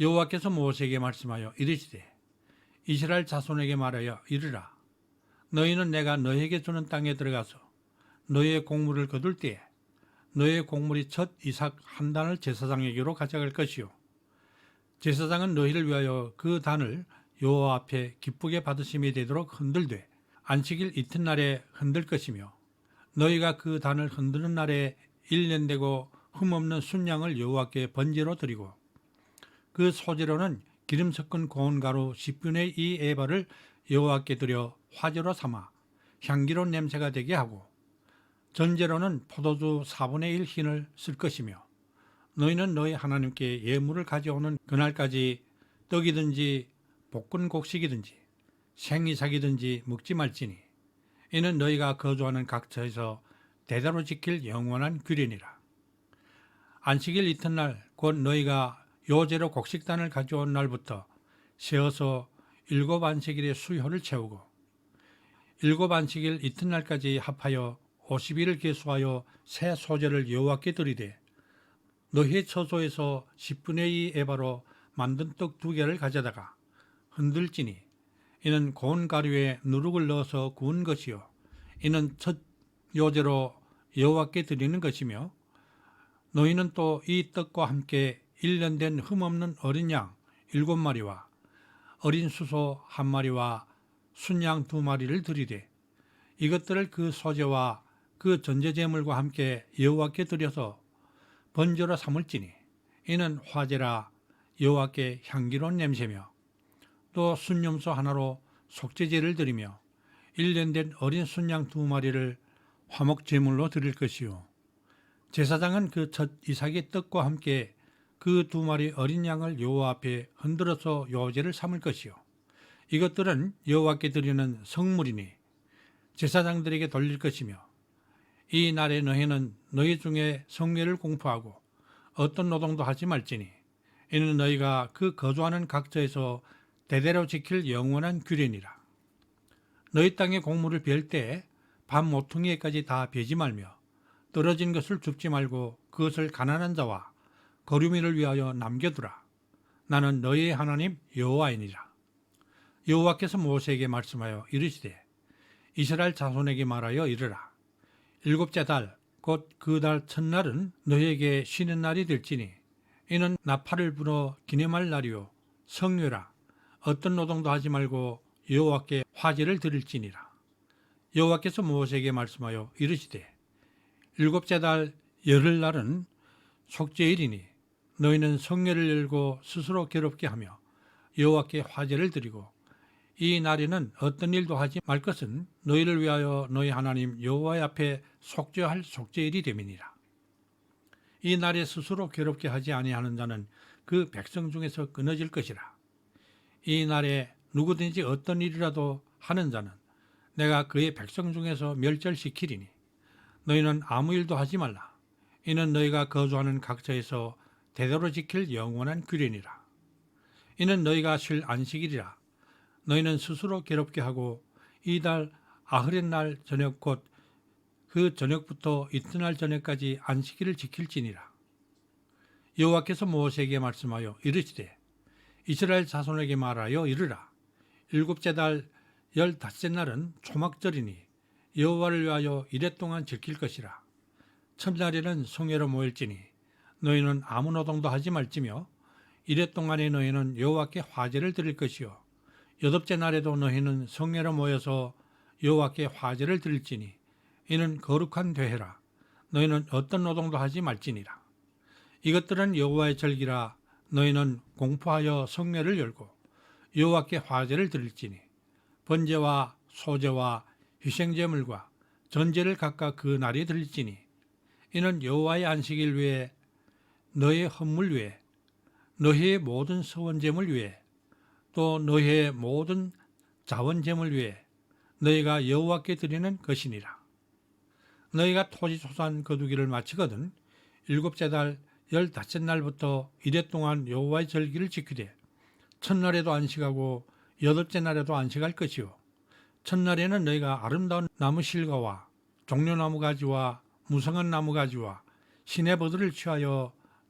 여호와께서 모세에게 말씀하여 이르시되 이스라엘 자손에게 말하여 이르라. 너희는 내가 너희에게 주는 땅에 들어가서 너희의 곡물을 거둘 때에 너희의 곡물이 첫 이삭 한 단을 제사장에게로 가져갈 것이요. 제사장은 너희를 위하여 그 단을 여호와 앞에 기쁘게 받으심이 되도록 흔들되 안식일 이튿날에 흔들 것이며 너희가 그 단을 흔드는 날에 일년 되고 흠없는 순양을 여호와께 번제로 드리고 그 소재로는 기름 섞은 고운 가루 10분의 2 에바를 여호와께 드려 화제로 삼아 향기로운 냄새가 되게 하고 전제로는 포도주 4분의 1 흰을 쓸 것이며 너희는 너희 하나님께 예물을 가져오는 그날까지 떡이든지 볶은 곡식이든지 생이삭이든지 먹지 말지니 이는 너희가 거주하는 각처에서 대대로 지킬 영원한 규례니라. 안식일 이튿날 곧 너희가 요제로 곡식단을 가져온 날부터 세어서 일곱 안식일의 수효를 채우고 일곱 안식일 이튿날까지 합하여 50일을 계수하여 새 소재를 여호와께 드리되 너희의 처소에서 10분의 2 에바로 만든 떡 두 개를 가져다가 흔들지니 이는 고운 가루에 누룩을 넣어서 구운 것이요 이는 첫 요제로 여호와께 드리는 것이며 너희는 또 이 떡과 함께 1년 된 흠없는 어린 양 일곱 마리와 어린 수소 한 마리와 순양 두 마리를 드리되 이것들을 그 소재와 그 전제제물과 함께 여호와께 드려서 번제로 삼을지니 이는 화제라 여호와께 향기로운 냄새며 또 순념소 하나로 속죄제를 드리며 1년 된 어린 순양 두 마리를 화목 제물로 드릴 것이요. 제사장은 그 첫 이삭의 떡과 함께 그 두 마리 어린 양을 여호와 앞에 흔들어서 요제를 삼을 것이요. 이것들은 여호와께 드리는 성물이니 제사장들에게 돌릴 것이며 이 날에 너희는 너희 중에 성례를 공포하고 어떤 노동도 하지 말지니 이는 너희가 그 거주하는 각처에서 대대로 지킬 영원한 규례니라. 너희 땅의 곡물을 벨때밤 모퉁이에까지 다 베지 말며 떨어진 것을 줍지 말고 그것을 가난한 자와 거류민을 위하여 남겨두라. 나는 너희의 하나님 여호와이니라. 여호와께서 모세에게 말씀하여 이르시되 이스라엘 자손에게 말하여 이르라. 일곱째 달 곧 그 달 첫날은 너희에게 쉬는 날이 될지니 이는 나팔을 불어 기념할 날이요 성묘라 어떤 노동도 하지 말고 여호와께 화제를 드릴지니라. 여호와께서 모세에게 말씀하여 이르시되 일곱째 달 열흘 날은 속죄일이니 너희는 성례를 열고 스스로 괴롭게 하며 여호와께 화제를 드리고 이 날에는 어떤 일도 하지 말 것은 너희를 위하여 너희 하나님 여호와의 앞에 속죄할 속죄일이 됨이니라. 이 날에 스스로 괴롭게 하지 아니하는 자는 그 백성 중에서 끊어질 것이라. 이 날에 누구든지 어떤 일이라도 하는 자는 내가 그의 백성 중에서 멸절시키리니 너희는 아무 일도 하지 말라. 이는 너희가 거주하는 각처에서 대대로 지킬 영원한 규례니라. 이는 너희가 쉴 안식일이라. 너희는 스스로 괴롭게 하고 이달 아흐렛 날 저녁 곧 그 저녁부터 이튿날 저녁까지 안식일을 지킬지니라. 여호와께서 모세에게 말씀하여 이르시되 이스라엘 자손에게 말하여 이르라. 일곱째 달 열닷째 날은 초막절이니 여호와를 위하여 이래 동안 지킬 것이라. 첫날에는 성회로 모일지니 너희는 아무 노동도 하지 말지며 이래 동안에 너희는 여호와께 화제를 드릴 것이요 여덟째 날에도 너희는 성례로 모여서 여호와께 화제를 드릴지니 이는 거룩한 대회라. 너희는 어떤 노동도 하지 말지니라. 이것들은 여호와의 절기라 너희는 공포하여 성례를 열고 여호와께 화제를 드릴지니 번제와 소제와 희생제물과 전제를 각각 그 날에 드릴지니 이는 여호와의 안식일 외에 너의 헌물 외에 너희의 모든 서원제물 외에 또 너희의 모든 자원제물 외에 너희가 여호와께 드리는 것이니라. 너희가 토지 소산 거두기를 마치거든 일곱째 달 열다섯 날부터 이래 동안 여호와의 절기를 지키되 첫날에도 안식하고 여덟째 날에도 안식할 것이요 첫날에는 너희가 아름다운 나무 실과와 종려나무 가지와 무성한 나무 가지와 시내 버들을 취하여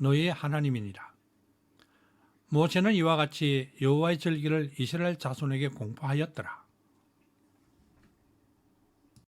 너희의 하나님이니라. 모세는 이와 같이 여호와의 절기를 이스라엘 자손에게 공포하였더라.